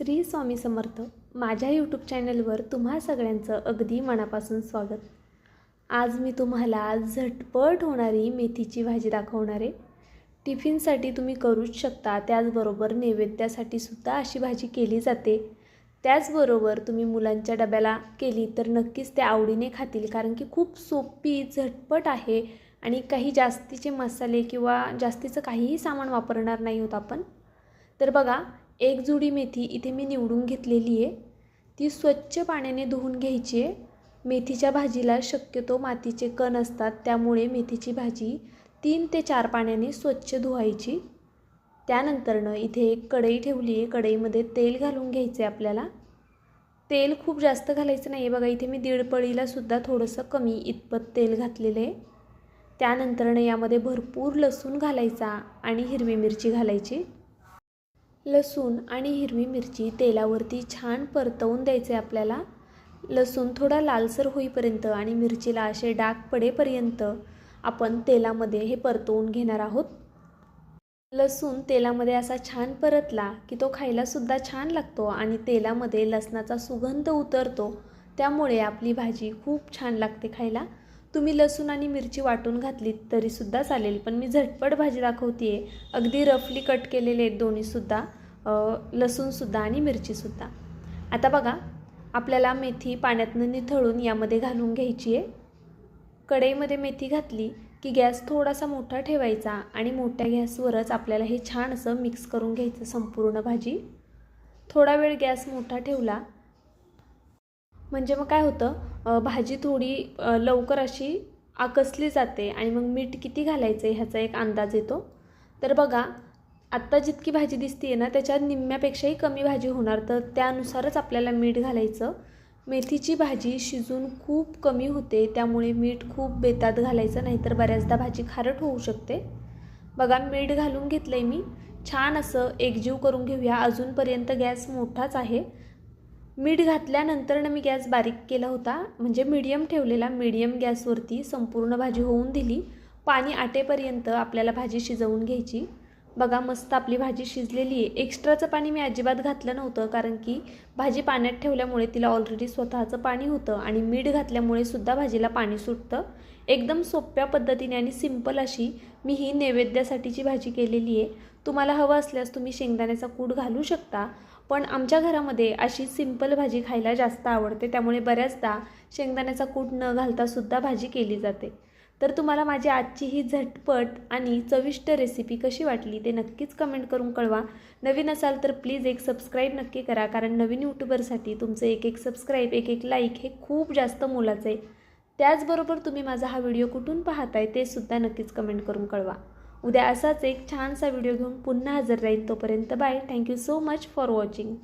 श्री स्वामी समर्थ माझ्या यूट्यूब चॅनलवर तुम्हा सगळ्यांचं अगदी मनापासून स्वागत. आज मी तुम्हाला झटपट होणारी मेथीची भाजी दाखवणार आहे. टिफिनसाठी तुम्ही करूच शकता त्याचबरोबर नैवेद्यासाठी सुद्धा अशी भाजी केली जाते. त्याचबरोबर तुम्ही मुलांच्या डब्याला केली तर नक्कीच ते आवडीने खातील कारण की खूप सोपी झटपट आहे आणि काही जास्तीचे मसाले किंवा जास्तीचं काहीही सामान वापरणार नाही होत आपण. तर बघा एक जुडी मेथी इथे मी निवडून घेतलेली आहे. ती स्वच्छ पाण्याने धुवून घ्यायची आहे. मेथीच्या भाजीला शक्यतो मातीचे कण असतात त्यामुळे मेथीची भाजी तीन ते चार पाण्याने स्वच्छ धुवायची. त्यानंतरनं इथे एक कढई ठेवली आहे. कढईमध्ये तेल घालून घ्यायचं आहे आपल्याला. तेल खूप जास्त घालायचं नाही आहे बघा इथे मी दीड पळीलासुद्धा थोडंसं कमी इतपत तेल घातलेलं आहे. त्यानंतरनं यामध्ये भरपूर लसूण घालायचा आणि हिरवी मिरची घालायची. लसूण आणि हिरवी मिरची तेलावरती छान परतवून द्यायचे आपल्याला. लसूण थोडा लालसर होईपर्यंत आणि मिरचीला असे डाग पडेपर्यंत आपण तेलामध्ये हे परतवून घेणार आहोत. लसूण तेलामध्ये असा छान परतला की तो खायलासुद्धा छान लागतो आणि तेलामध्ये लसणाचा सुगंध उतरतो. त्यामुळे आपली भाजी खूप छान लागते खायला. तुम्ही लसूण आणि मिरची वाटून घातलीत तरीसुद्धा चालेल पण मी झटपट भाजी दाखवते आहे अगदी रफली कट केलेले आहेत दोन्हीसुद्धा. लसूणसुद्धा आणि मिरचीसुद्धा. आता बघा आपल्याला मेथी पाण्यातनं निथळून यामध्ये घालून घ्यायची आहे. कढईमध्ये मेथी घातली की गॅस थोडासा मोठा ठेवायचा आणि मोठ्या गॅसवरच आपल्याला हे छान असं मिक्स करून घ्यायचं संपूर्ण भाजी. थोडा वेळ गॅस मोठा ठेवला. म्हणजे मग काय होतं भाजी थोडी लवकर अशी आकसली जाते आणि मग मीठ किती घालायचं आहे ह्याचा एक अंदाज येतो. तर बघा आत्ता जितकी भाजी दिसते आहे ना त्याच्यात निम्म्यापेक्षाही कमी भाजी होणार. तर त्यानुसारच आपल्याला मीठ घालायचं. मेथीची भाजी शिजून खूप कमी होते त्यामुळे मीठ खूप बेतात घालायचं नाहीतर बऱ्याचदा भाजी खारट होऊ शकते. बघा मीठ घालून घेतलं आहे मी. छान असं एकजीव करून घेऊया. अजूनपर्यंत गॅस मोठाच आहे. मीठ घातल्यानंतरनं मी गॅस बारीक केला होता. म्हणजे मीडियम ठेवलेला मीडियम गॅसवरती संपूर्ण भाजी होऊन दिली. पाणी आटेपर्यंत आपल्याला भाजी शिजवून घ्यायची. बघा मस्त आपली भाजी शिजलेली आहे. एक्स्ट्राचं पाणी मी अजिबात घातलं नव्हतं कारण की भाजी पाण्यात ठेवल्यामुळे तिला ऑलरेडी स्वतःचं पाणी होतं आणि मीठ घातल्यामुळे सुद्धा भाजीला पाणी सुटतं. एकदम सोप्या पद्धतीने आणि सिंपल अशी मी ही नैवेद्यासाठीची भाजी केलेली आहे. तुम्हाला हवं असल्यास तुम्ही शेंगदाण्याचा कूट घालू शकता पण आमच्या घरामध्ये अशी सिंपल भाजी खायला जास्त आवडते. त्यामुळे बऱ्याचदा शेंगदाण्याचा कूट न घालतासुद्धा भाजी केली जाते. तर तुम्हाला माझी आजची ही झटपट आणि चविष्ट रेसिपी कशी वाटली ते नक्कीच कमेंट करून कळवा. नवीन असाल तर प्लीज एक सबस्क्राईब नक्की करा कारण नवीन यूट्यूबरसाठी तुमचं एक एक सबस्क्राईब एक एक लाईक हे खूप जास्त मोलाचं आहे. त्याचबरोबर तुम्ही माझा हा व्हिडिओ कुठून पाहताय ते सुद्धा नक्कीच कमेंट करून कळवा. उद्या असाच एक छानसा व्हिडिओ घेऊन पुन्हा हजर राहील तोपर्यंत bye thank you so much for watching